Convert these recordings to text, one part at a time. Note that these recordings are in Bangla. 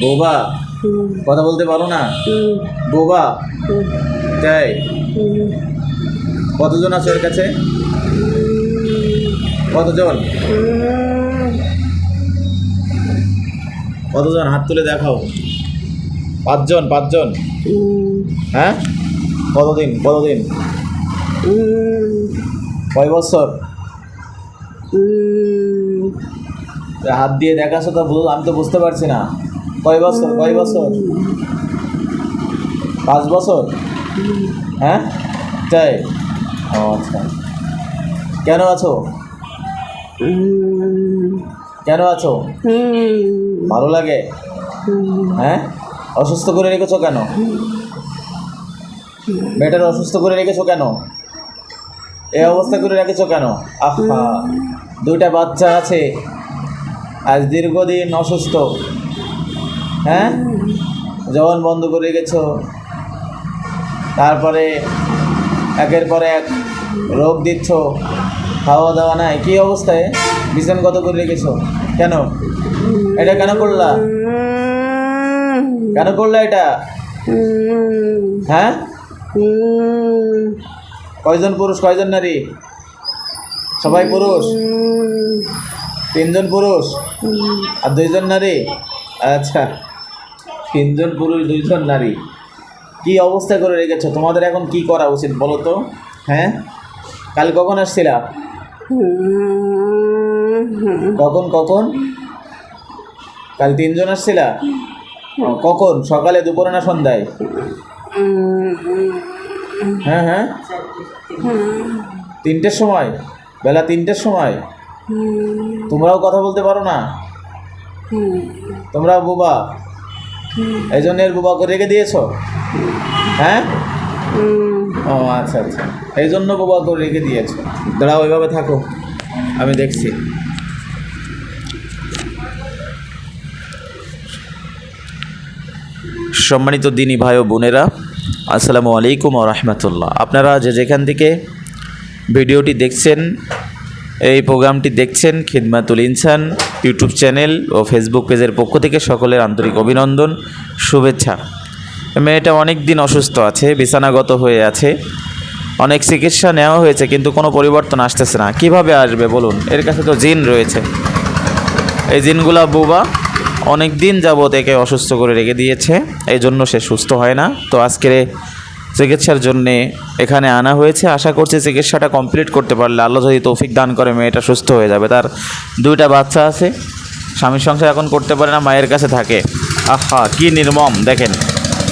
বোবা, কথা বলতে পারো না? বোবা, তাই? কতজন আছে ওর কাছে? কতজন? কতজন? হাত তুলে দেখাও। পাঁচজন পাঁচজন? হ্যাঁ? কতদিন কতদিন? কয় বছর? হাত দিয়ে দেখাছো তো আমি তো বুঝতে পারছি না। কয় বছর কয় বছর? পাঁচ বছর? হ্যাঁ? তাই? ও আচ্ছা। কেন আছো? কেন আছো? ভালো লাগে? হ্যাঁ? অসুস্থ করে রেখেছো কেন? মেয়েটার অসুস্থ করে রেখেছো কেন? এই অবস্থা করে রেখেছো কেন? আহা! দুইটা বাচ্চা আছে। আজ দীর্ঘদিন অসুস্থ। হ্যাঁ? জবান বন্ধ করে রেখেছো। তারপরে একের পর এক রোগ দিচ্ছ। খাওয়া দাওয়া নাই। কী অবস্থায়? বিছান কত করে রেখেছো? কেন? এটা কেন করলা? কেন করলা এটা? হ্যাঁ? কয়জন পুরুষ, কয়জন নারী? সবাই পুরুষ? তিনজন পুরুষ? আর দুইজন নারী? আচ্ছা তিনজন পুরুষ দুইজন নারী। কি অবস্থা করে রেখেছো? তোমাদের এখন কি করা উচিত বলো তো? হ্যাঁ? কাল কখন আসছিলা? কখন কখন? কাল তিনজন আসছিলা? কখন? সকালে দুপুরে না সন্ধ্যায়? হ্যাঁ হ্যাঁ। তিনটের সময়? বেলা তিনটের সময়? তোমরাও কথা বলতে পারো না? তোমরা বোবা এই জন্য এর বোবা রেখে দিয়েছ? হ্যাঁ? ও আচ্ছা আচ্ছা। এই জন্য বোবা করে রেখে দিয়েছ। দাঁড়াও ওইভাবে থাকো। আমি দেখছি। সম্মানিত দিনী ভাই ও বোনেরা, আসসালামু আলাইকুম ও রহমতুল্লাহ। আপনারা যে যেখান থেকে ভিডিওটি দেখছেন এই প্রোগ্রামটি দেখছেন খিদমাতুল ইনসান, ইউটিউব চ্যানেল ও ফেসবুক পেজের পক্ষ থেকে সকলের আন্তরিক অভিনন্দন, শুভেচ্ছা। মেয়েটা অনেক দিন অসুস্থ আছে, বিছানাগত হয়ে আছে। অনেক চিকিৎসা নেওয়া হয়েছে, কিন্তু কোনো পরিবর্তন আসতেছে না। কীভাবে আসবে বলুন? এর কাছে তো জিন রয়েছে। এই জিনগুলা বোবা অনেক দিন যাবৎ একে অসুস্থ করে রেখে দিয়েছে এই জন্য সে সুস্থ হয় না। তো আজকের চিকিৎসার জন্যে এখানে আনা হয়েছে। আশা করছি চিকিৎসাটা কমপ্লিট করতে পারলে আল্লাহ যদি তৌফিক দান করে, মেয়েটা সুস্থ হয়ে যাবে। তার দুইটা বাচ্চা আছে। স্বামীর সংসার এখন করতে পারে না, মায়ের কাছে থাকে। আহা, কি নির্মম, দেখেন।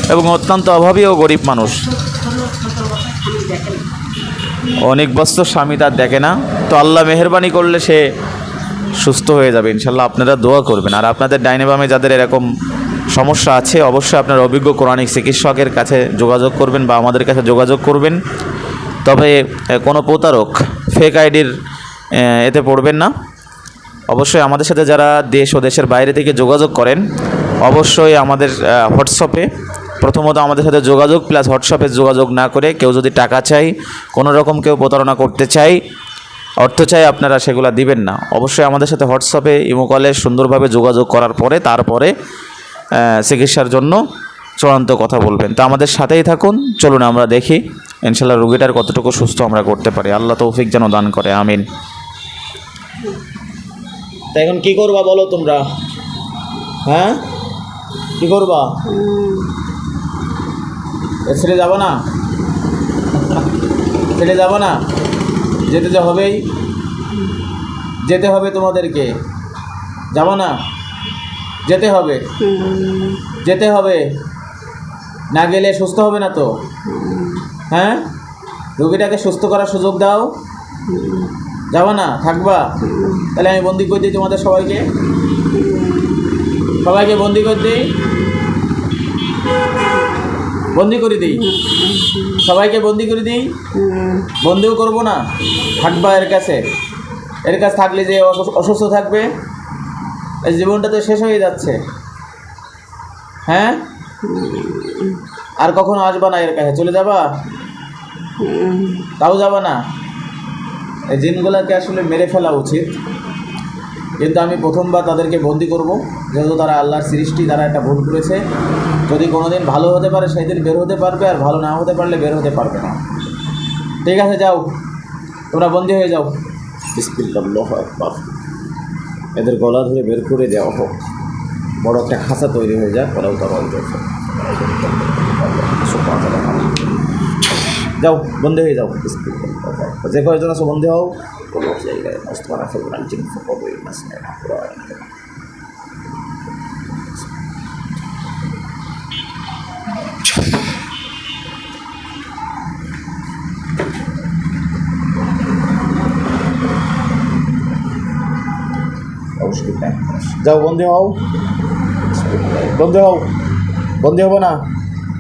এবং অত্যন্ত অভাবী ও গরিব মানুষ। অনেক বছর স্বামী তার দেখে না। তো আল্লাহ মেহরবানি করলে সে সুস্থ হয়ে যাবে। ইনশাল্লাহ আপনারা দোয়া করবেন। আর আপনাদের ডাইনে বামে যাদের এরকম সমস্যা আছে, অবশ্যই আপনার অভিজ্ঞ কোরআনিক চিকিৎসকের কাছে যোগাযোগ করবেন বা আমাদের কাছে যোগাযোগ করবেন। তবে কোনো প্রতারক ফেক আইডির এতে পড়বেন না। অবশ্যই আমাদের সাথে যারা দেশ ও দেশের বাইরে থেকে যোগাযোগ করেন, অবশ্যই আমাদের হোয়াটসঅ্যাপে প্রথমত আমাদের সাথে যোগাযোগ, প্লাস হোয়াটসঅ্যাপে যোগাযোগ না করে কেউ যদি টাকা চাই, কোনো রকম কেউ প্রতারণা করতে চাই, অর্থ চাই আপনারা সেগুলো দিবেন না। অবশ্যই আমাদের সাথে হোয়াটসঅ্যাপে ইমো কলে সুন্দরভাবে যোগাযোগ করার পরে, তারপরে চিকিৎসার জন্য চূড়ান্ত কথা বলবেন। তো আমাদের সাথেই থাকুন। চলুন আমরা দেখি ইনশাল্লাহ রুগীটার কতটুকু সুস্থ আমরা করতে পারি। আল্লাহ তৌফিক যেন দান করে, আমিন। তা এখন কি করবা বলো তোমরা? হ্যাঁ? কি করবা? ছেড়ে যাব না? ছেড়ে যাব না? যেতে তো হবেই। যেতে হবে তোমাদেরকে। যাব না? যেতে হবে। যেতে হবে। না গেলে সুস্থ হবে না তো? হ্যাঁ? রোগীটাকে সুস্থ করার সুযোগ দাও। যাব না? থাকবা? তাহলে আমি বন্দি করে দিই তোমাদের সবাইকে। সবাইকে বন্দি করে দিই। বন্দি করে দিই। সবাইকে বন্দি করে দিই। বন্দিও করব না। থাকবা এর কাছে। এর কাছে থাকলে যে অসুস্থ থাকবে। এই জীবনটা তো শেষ হয়ে যাচ্ছে। হ্যাঁ? আর কখনো আসবা না এর কাছে, চলে যাবা? তাও যাবা না। এই জিনগুলোকে আসলে মেরে ফেলা উচিত। কিন্তু আমি প্রথমবার তাদেরকে বন্দি করব, যেহেতু তারা আল্লাহর সৃষ্টি, তারা একটা ভুল করেছে। যদি কোনোদিন ভালো হতে পারে সেই দিন বের হতে পারবে, আর ভালো না হতে পারলে বের হতে পারবে না। ঠিক আছে, যাও। তোমরা বন্দি হয়ে যাও। বিসমিল্লাহ আকবার। এদের গলা ধরে বের করে দেওয়া হোক। বড় একটা খাঁচা তৈরি হয়ে যায় পরেও তারা যাও বন্ধে হয়ে যাও। যে কয়েকজন আছো বন্ধে হোক কোনো জায়গায় মস্তমানা ফেলব না জিনিস হ্যাঁ। যাও, বন্দি হও। বন্দি হও। বন্দি হব না।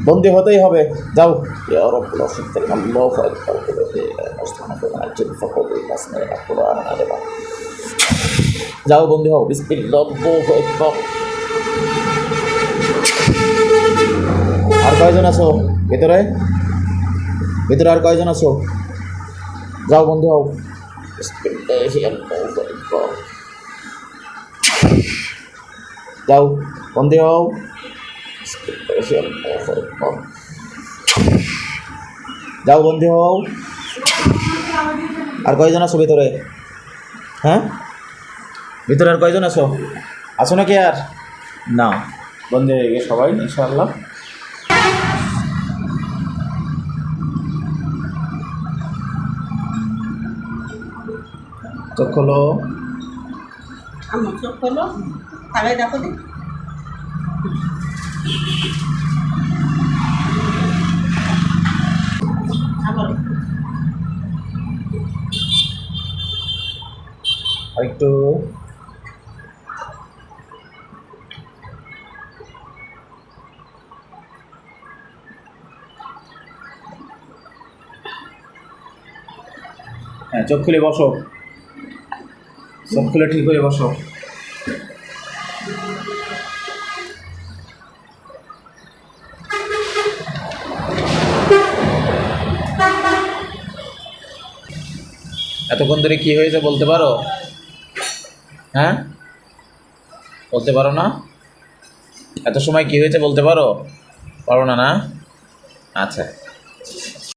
বন্দি হতেই হবে। যাও। যাও, বন্দি হও। আর কয়জন আছো ভেতরে? ভেতরে আর কয়জন আছো? যাও বন্ধু হও বিসমিল্লাহি আল্লাহু আকবার যাও বন্দি হও। যাও বন্দি হও। আর কয়জন আছো ভিতরে? হ্যাঁ? ভিতরে আর কয়জন আছো? আছো নাকি আর? না বন্দি হয়ে গেছে সবাই, ইনশাআল্লাহ। চোখ খোলো। আমার চোখ হলো তাহলে দেখো দিন একটু হ্যাঁ চোখ খুলে বসো। খুলে ঠিক হয়ে বসো এতক্ষণ ধরে কি হয়েছে বলতে পারো? হ্যাঁ? বলতে পারো না? এত সময় কি হয়েছে বলতে পারো? পারো না না? আচ্ছা।